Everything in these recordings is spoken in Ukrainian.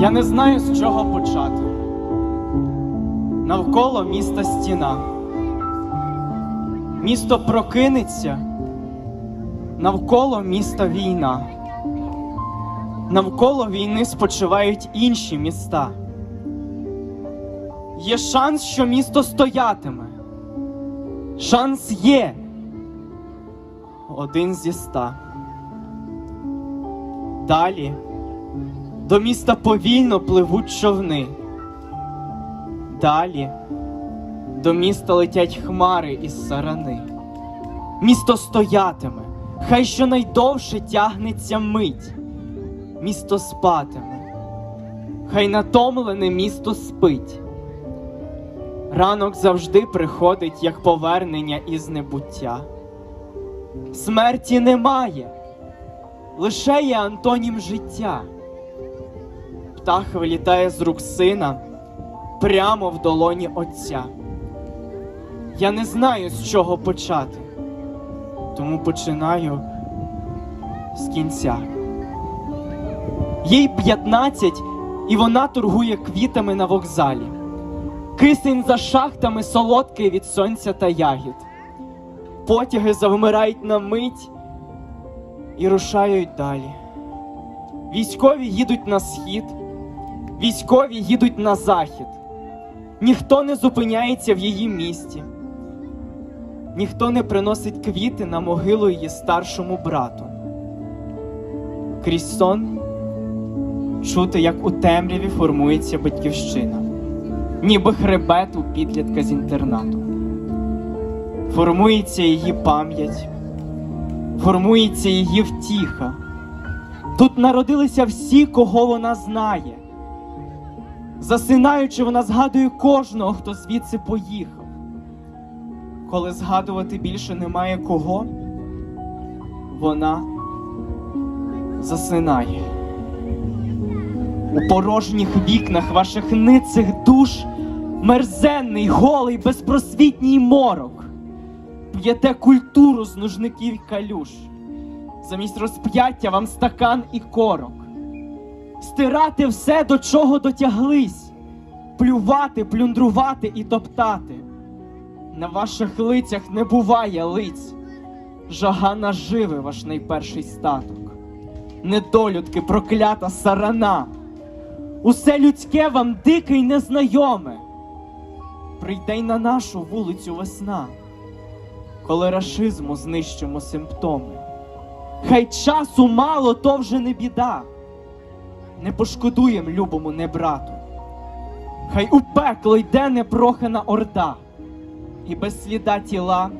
Я не знаю, з чого почати. Навколо міста стіна. Місто прокинеться, навколо міста війна. Навколо війни спочивають інші міста. Є шанс, що місто стоятиме. Шанс є. Один зі ста. Далі до міста повільно пливуть човни. Далі до міста летять хмари із сарани. Місто стоятиме, хай щонайдовше тягнеться мить. Місто спатиме, хай натомлене місто спить. Ранок завжди приходить як повернення із небуття. Смерті немає, лише є антонім життя. Птах вилітає з рук сина прямо в долоні отця. Я не знаю, з чого почати, тому починаю з кінця. Їй 15, і вона торгує квітами на вокзалі. Кисень за шахтами солодкий від сонця та ягід. Потяги завмирають на мить і рушають далі. Військові їдуть на схід, військові їдуть на захід. Ніхто не зупиняється в її місті, ніхто не приносить квіти на могилу її старшому брату. Крізь сон чути, як у темряві формується батьківщина, ніби хребет у підлітка з інтернату. Формується її пам'ять, формується її втіха. Тут народилися всі, кого вона знає. Засинаючи, вона згадує кожного, хто звідси поїхав. Коли згадувати більше немає кого, вона засинає. У порожніх вікнах ваших ницих душ мерзенний, голий, безпросвітній морок. П'єте культуру з нужників калюш. Замість розп'яття вам стакан і корок. Стирати все, до чого дотяглись, плювати, плюндрувати і топтати. На ваших лицях не буває лиць, жага наживи ваш найперший статок. Недолюдки, проклята сарана. Усе людське вам дике й незнайоме. Прийде й на нашу вулицю весна, коли рашизму знищимо симптоми. Хай часу мало, то вже не біда. Не пошкодуєм любому не брату. Хай у пекло йде непрохана орда, і без сліда тіла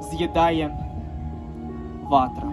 з'їдає ватра.